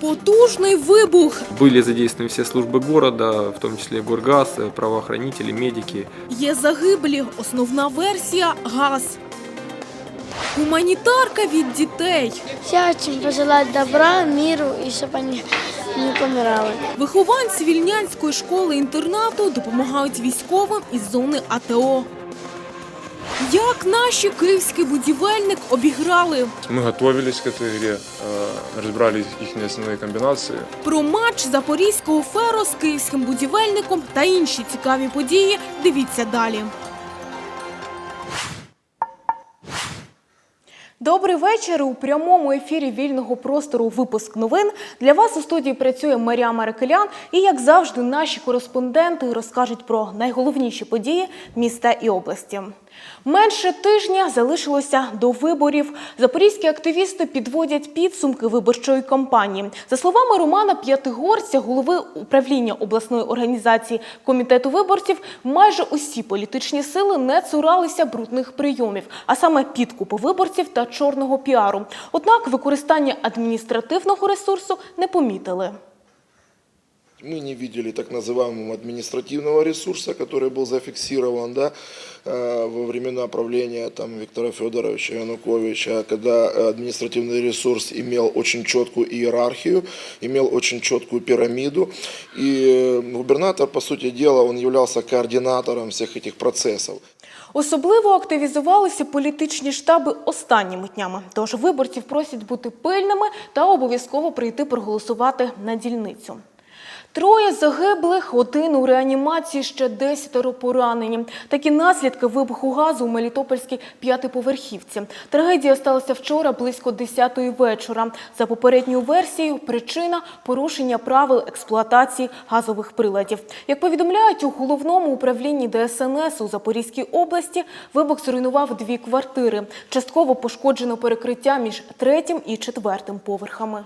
Потужний вибух. Были задействованы все службы города, в том числе Горгаз, э, правоохранители, медики. Є загиблі. Основна версія газ. Гуманітарка від дітей. Я очень пожелать добра, миру и чтобы они не помирали. Вихованці вільнянської школи-інтернату допомагають військовим із зони АТО. Як наші київський будівельник обіграли Мы готовились к этой игре, э, разбирали их основные комбинации. про матч запорізького феро з київським будівельником та інші цікаві події. Дивіться далі. Добрий вечір. У прямому ефірі вільного простору випуск новин. Для вас у студії працює Марія Марикелян. І як завжди, наші кореспонденти розкажуть про найголовніші події міста і області. Менше тижня залишилося до виборів. Запорізькі активісти підводять підсумки виборчої кампанії. За словами Романа П'ятигорця, голови управління обласної організації комітету виборців, майже усі політичні сили не цуралися брудних прийомів, а саме підкупу виборців та чорного піару. Однак використання адміністративного ресурсу не помітили Мы не видели так называемого административного ресурса, который был зафиксирован да, э, во времена правления там, Виктора Федоровича Януковича, когда э, административный ресурс имел очень четкую иерархию, имел очень четкую пирамиду. И э, губернатор, по сути дела, он являлся координатором всех этих процессов. Особливо активізувалися політичні штаби останніми днями. Тож виборців просять бути пильними та обов'язково прийти проголосувати на дільницю. Троє загиблих, один у реанімації, ще десятеро поранені. Такі наслідки вибуху газу у Мелітопольській п'ятиповерхівці. Трагедія сталася вчора близько 10-ї вечора. За попередньою версією, причина – порушення правил експлуатації газових приладів. Як повідомляють у головному управлінні ДСНС у Запорізькій області, вибух зруйнував дві квартири. Частково пошкоджено перекриття між третім і четвертим поверхами.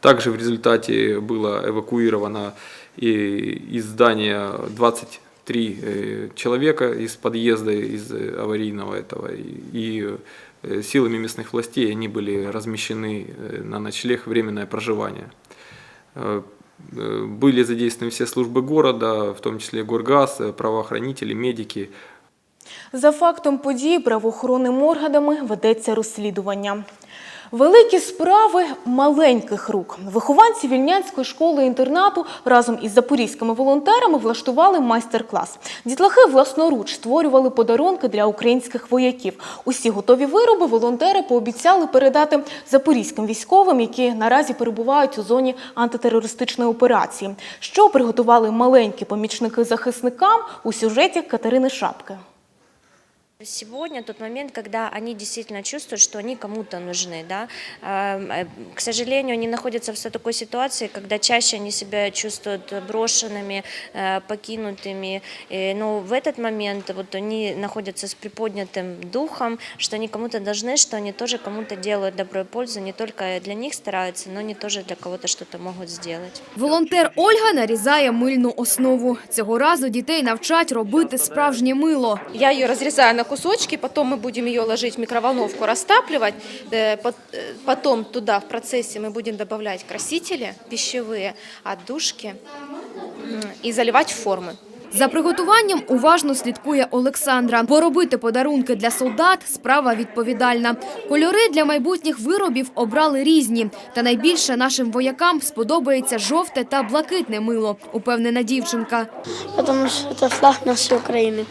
Также в результате было эвакуировано и из здания 23 э, человека из подъезда, из э, аварийного этого. И, и э, силами местных властей они были размещены э, на ночлег временное проживание. Э, э, Были задействованы все службы города, в том числе Горгаз, э, правоохранители, медики. За фактом події правоохоронними органами ведеться розслідування. Великі справи маленьких рук. Вихованці вільнянської школи-інтернату разом із запорізькими волонтерами влаштували майстер-клас. Дітлахи власноруч створювали подарунки для українських вояків. Усі готові вироби волонтери пообіцяли передати запорізьким військовим, які наразі перебувають у зоні антитерористичної операції. Що приготували маленькі помічники захисникам у сюжеті Катерини Шапки. Сегодня тот момент, когда они действительно чувствуют, что они кому-то нужны. Да? А, э, К сожалению, они находятся в такой ситуации, когда чаще они себя чувствуют брошенными, э, покинутыми. Э, Но в этот момент вот они находятся с приподнятым духом, что они кому-то должны, что они тоже кому-то делают добрую пользу, не только для них стараются, но они тоже для кого-то что-то могут сделать. Волонтер Ольга нарізає мильну основу. Цього разу дітей навчать робити справжнє мило. Я ее разрезаю на кусочки, потом мы будем ее ложить в микроволновку, растапливать. Э, пот- э, Потом туда в процессе мы будем добавлять красители пищевые, отдушки м, и заливать в формы. За приготуванням уважно слідкує Олександра, бо робити подарунки для солдат – справа відповідальна. Кольори для майбутніх виробів обрали різні. Та найбільше нашим воякам сподобається жовте та блакитне мило, упевнена дівчинка. Потому что это флаг нашей Украины.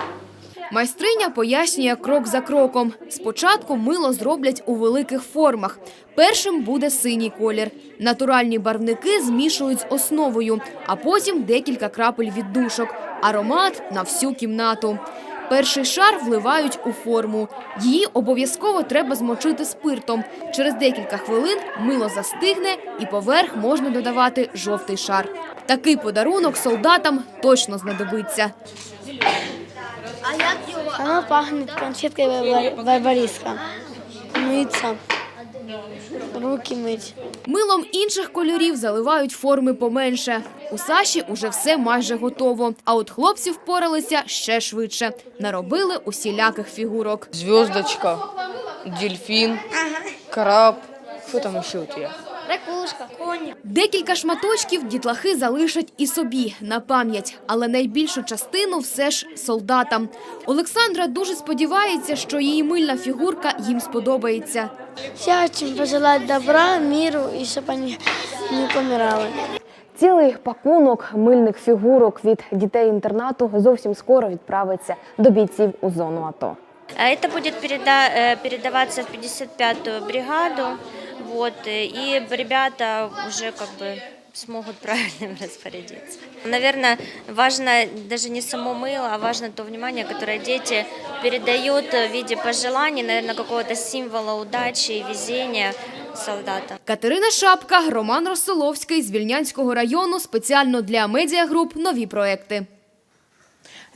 Майстриня пояснює крок за кроком. Спочатку мило зроблять у великих формах. Першим буде синій колір. Натуральні барвники змішують з основою, а потім декілька крапель віддушок. Аромат на всю кімнату. Перший шар вливають у форму. Її обов'язково треба змочити спиртом. Через декілька хвилин мило застигне і поверх можна додавати жовтий шар. Такий подарунок солдатам точно знадобиться. Оно пахнет конфеткой барбариска. Мыться. Руки мыть. Милом інших кольорів заливають форми поменше. У Саші уже все майже готово. А от хлопці впоралися ще швидше. Наробили усіляких фігурок. Звездочка, дельфин, краб. Что там еще у тебя? Ракушка, коні. Декілька шматочків дітлахи залишать і собі на пам'ять, але найбільшу частину все ж солдатам. Олександра дуже сподівається, що її мильна фігурка їм сподобається. Я хочу пожелать добра, миру і щоб вони не помирали. Цілий пакунок мильних фігурок від дітей-інтернату зовсім скоро відправиться до бійців у зону АТО. А Это будет переда- э, передаваться в 55-ю бригаду, вот, э, и ребята уже как бы смогут правильно им распорядиться. Наверное, важно даже не само мыло, а важно то внимание, которое дети передают в виде пожеланий, наверное, какого-то символа удачи и везения солдата. Катерина Шапка, Роман Росоловський з Вільнянського району спеціально для медіагруп нові проекти.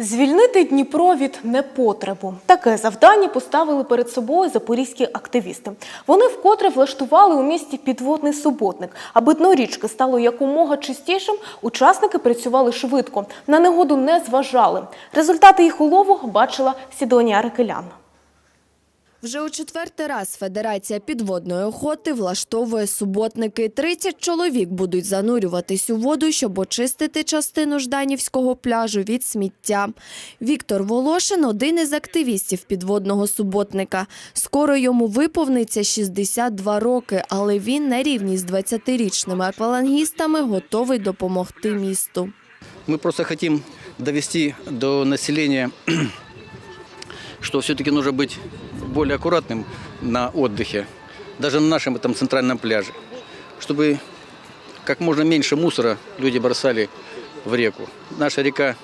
Звільнити Дніпро від непотребу. Таке завдання поставили перед собою запорізькі активісти. Вони вкотре влаштували у місті підводний суботник. Аби дно річки стало якомога чистішим, учасники працювали швидко, на негоду не зважали. Результати їх улову бачила Сідонія Рекелян. Вже у четвертий раз Федерація підводної охоти влаштовує суботники. 30 чоловік будуть занурюватись у воду, щоб очистити частину Жданівського пляжу від сміття. Віктор Волошин – один із активістів підводного суботника. Скоро йому виповниться 62 роки, але він на рівні з 20-річними аквалангістами готовий допомогти місту. Мы просто хотим довести до населения, что все-таки нужно быть более аккуратным на отдыхе, даже на нашем этом центральном пляже, чтобы как можно меньше мусора люди бросали в реку. Наша река,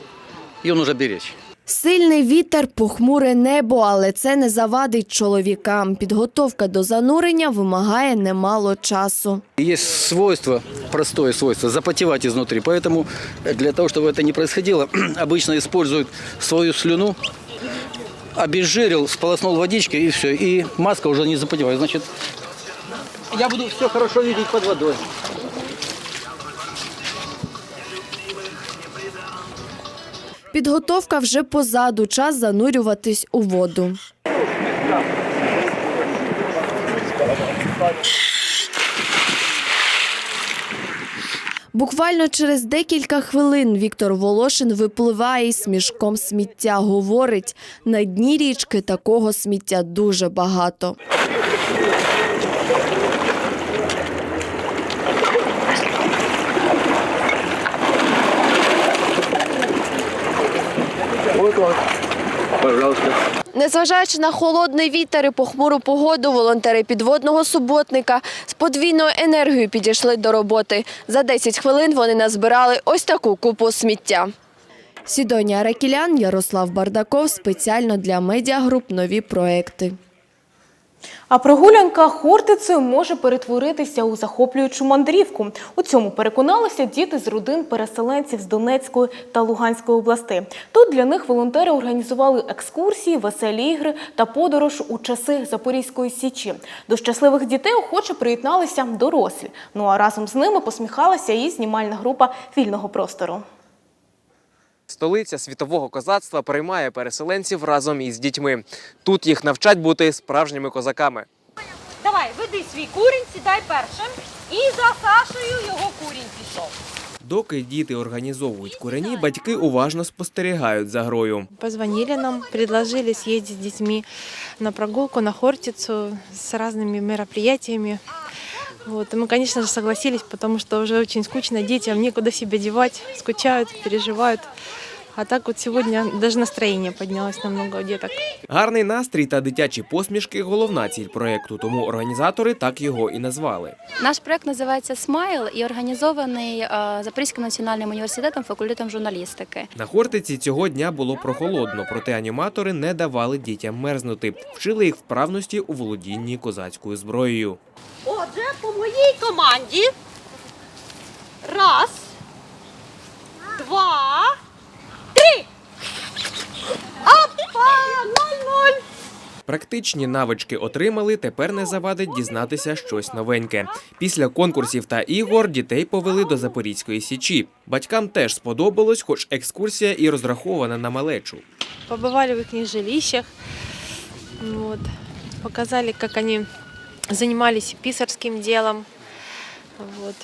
ее нужно беречь. Сильний вітер, похмуре небо, але це не завадить чоловікам. Підготовка до занурення вимагає немало часу. Есть свойство, простое свойство, запотевать изнутри. Поэтому для того, чтобы это не происходило, обычно используют свою слюну, обезжирил, сполоснул водичкой и все. И маска уже не запотевает. Значит, я буду все хорошо видеть под водой. Підготовка вже позаду, час занурюватись у воду. Буквально через декілька хвилин Віктор Волошин випливає із мішком сміття. Говорить, на дні річки такого сміття дуже багато. Пожалуйста. Незважаючи на холодний вітер і похмуру погоду, волонтери підводного суботника з подвійною енергією підійшли до роботи. За 10 хвилин вони назбирали ось таку купу сміття. Сідонія Ракілян, Ярослав Бардаков спеціально для медіагруп нові проекти. А прогулянка Хортицею може перетворитися у захоплюючу мандрівку. У цьому переконалися діти з родин переселенців з Донецької та Луганської областей. Тут для них волонтери організували екскурсії, веселі ігри та подорож у часи Запорізької січі. До щасливих дітей охоче приєдналися дорослі. Ну а разом з ними посміхалася і знімальна група вільного простору. Столиця світового козацтва приймає переселенців разом із дітьми. Тут їх навчать бути справжніми козаками. Давай, веди свій курінь, сідай першим. І за Сашею його курінь пішов. Доки діти організовують курені, батьки уважно спостерігають за грою. Позвонили нам, предложили съездить с детьми на прогулку, на Хортицу с разными мероприятиями. Вот. И мы, конечно же, согласились, потому что уже очень скучно детям, некуда себя девать, скучают, переживают. А так вот сегодня даже настроение поднялось намного у деток. Гарний настрій та дитячі посмішки головна ціль проєкту, тому організатори так його і назвали. Наш проект називається Смайл і організований е, Запорізьким національним університетом факультетом журналістики. На Хортиці цього дня було прохолодно, проте аніматори не давали дітям мерзнути, вчили їх вправності у володінні козацькою зброєю. Отже, по моїй команді. Раз, два, Практичні навички отримали, тепер не завадить дізнатися щось новеньке. Після конкурсів та ігор дітей повели до Запорізької січі. Батькам теж сподобалось, хоч екскурсія і розрахована на малечу. Побывали в их жилищах, вот. показали, как они занимались писарским делом, вот.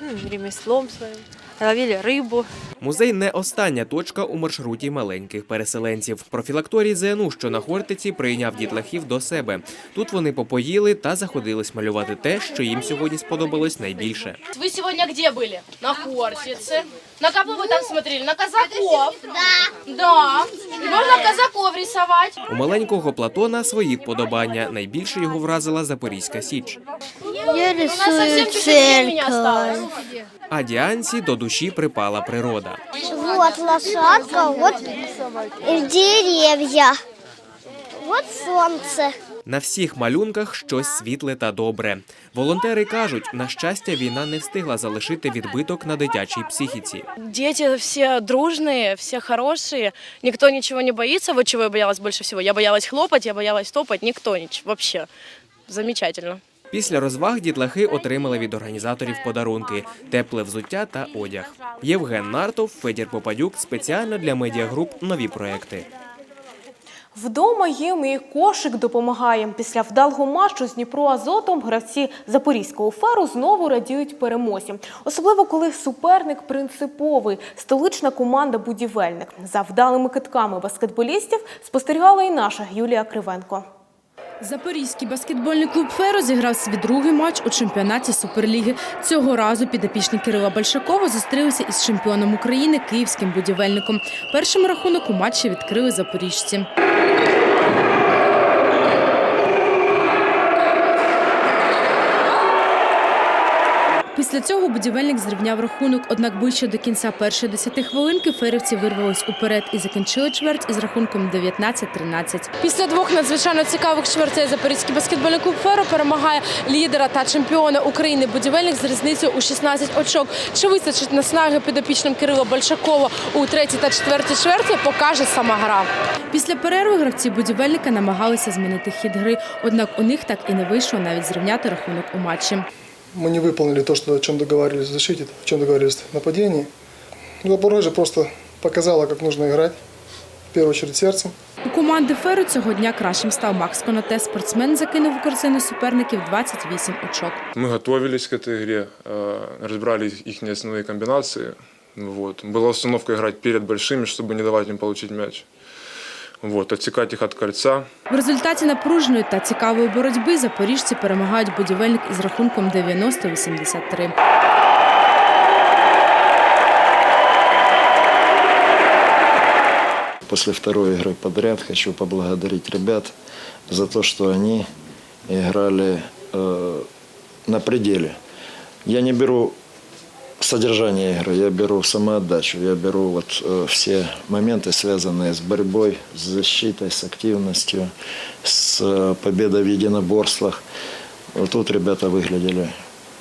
ну, ремеслом своим, ловили рыбу. Музей не остання точка у маршруті маленьких переселенців. Профілакторій ЗНУ, що на Хортиці, прийняв дітлахів до себе. Тут вони попоїли та заходились малювати те, що їм сьогодні сподобалось найбільше. Вы сегодня где были? На Корсице. На кого вы там смотрели? На казаков? Да. Да. Можно казаков рисовать. У маленького Платона свої вподобання. Найбільше його вразила Запорізька Січ. Я рисую церковь. А Діанці до душі припала природа. Вот лошадка, вот деревья. Вот солнце. На всіх малюнках щось світле та добре. Волонтери кажуть, на щастя, війна не встигла залишити відбиток на дитячій психіці. Дети все дружные, все хорошие. Никто ничего не боится. Вот чего я боялась больше всего. Я боялась хлопать, я боялась топать. Никто ничего. Вообще. Замечательно. Після розваг дітлахи отримали від організаторів подарунки, тепле взуття та одяг. Євген Нартов, Федір Попадюк спеціально для медіагруп нові проекти. Вдома їм і кошик допомагає. Після вдалого матчу з Дніпро Азотом гравці Запорізького феру знову радіють перемозі. Особливо коли суперник принциповий столична команда Будівельник. За вдалими китками баскетболістів спостерігала і наша Юлія Кривенко. Запорізький баскетбольний клуб «Феро» зіграв свій другий матч у чемпіонаті Суперліги. Цього разу підопічні Кирила Большакова зустрілися із чемпіоном України київським будівельником. Першим рахунок у матчі відкрили запоріжці. Після цього будівельник зрівняв рахунок, однак ближче до кінця першої десяти хвилинки ферівці вирвались уперед і закінчили чверть із рахунком 19-13. Після двох надзвичайно цікавих чвертей Запорізький баскетбольний клуб «Феро» перемагає лідера та чемпіона України будівельник з різницею у 16 очок. Чи вистачить наснаги підопічним Кирила Большакова у третій та четвертій чверті, покаже сама гра. Після перерви гравці будівельника намагалися змінити хід гри, однак у них так і не вийшло навіть зрівняти рахунок у матчі Мы не выполнили то, что, о чем договаривались в защите, о чем договаривались в нападении. Запорожье просто показала, как нужно играть. В первую очередь сердцем. У команди Феру цього дня кращим став Макс Конате. Спортсмен закинув у корзину суперників 28 очок. Мы готовились к этой игре, э, разбирали их основные комбинации. Вот. Была установка играть перед большими, чтобы не давать им получить мяч. Вот, отсекать их от кольца. В результаті напруженої та цікавої боротьби запоріжці перемагають будівельник із рахунком 90-83. После второй игры подряд хочу поблагодарить ребят за то, что они играли э, на пределе. Я не беру содержание игры, я беру самоотдачу, я беру вот э, все моменты, связанные с борьбой, с защитой, с активностью, с э, победой в единоборствах. Вот тут ребята выглядели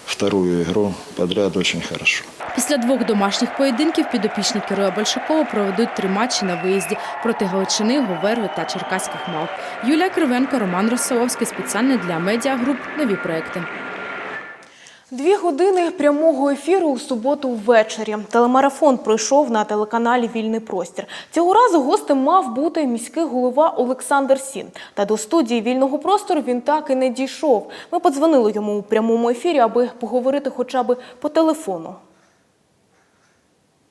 вторую игру подряд очень хорошо. Після двох домашніх поєдинків підопічні Кирила Большакова проведуть три матчі на виїзді проти Галичини, Говерли та Черкаських Малп. Юлія Кривенко, Роман Росоловський спеціально для медіагруп нові проекти. Дві години прямого ефіру у суботу ввечері. Телемарафон пройшов на телеканалі Вільний простір. Цього разу гостем мав бути міський голова Олександр Сін. Та до студії вільного простору він так і не дійшов. Ми подзвонили йому у прямому ефірі, аби поговорити хоча б по телефону.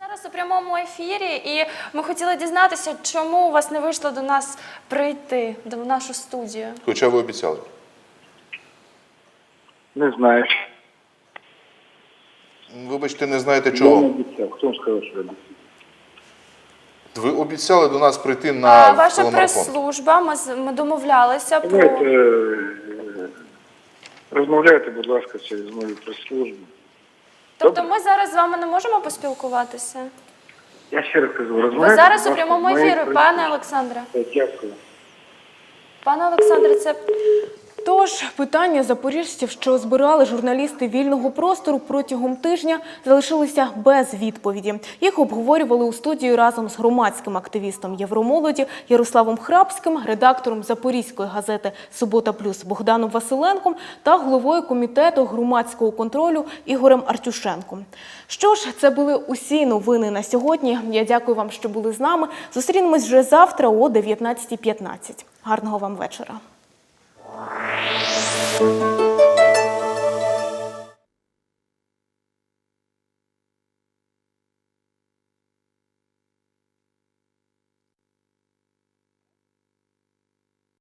Зараз у прямому ефірі, і ми хотіли дізнатися, чому у вас не вийшло до нас прийти до нашу студію. Хоча ви обіцяли. Не знаю. Вибачте, не знаєте чого. Я не обіцяв. Хто вам сказав, що я обіцяв? Ви обіцяли до нас прийти на А ваша телемарафон. прес-служба, ми, з- ми домовлялися про Знаєте, е, розмовляйте, будь ласка, через мою прес-службу. тобто ми зараз з вами не можемо поспілкуватися. Я ще раз кажу, Ви розмовляйте. зараз будь у ласка, прямому з моєю ефірі, пане Олександре. Дякую. Пане Олександре, це Тож питання запоріжців, що збирали журналісти вільного простору протягом тижня, залишилися без відповіді. Їх обговорювали у студії разом з громадським активістом Євромолоді Ярославом Храбським, редактором Запорізької газети Субота Плюс Богданом Василенком та головою комітету громадського контролю Ігорем Артюшенком. Що ж, це були усі новини на сьогодні. Я дякую вам, що були з нами. Зустрінемось вже завтра о 19.15. Гарного вам вечора. Música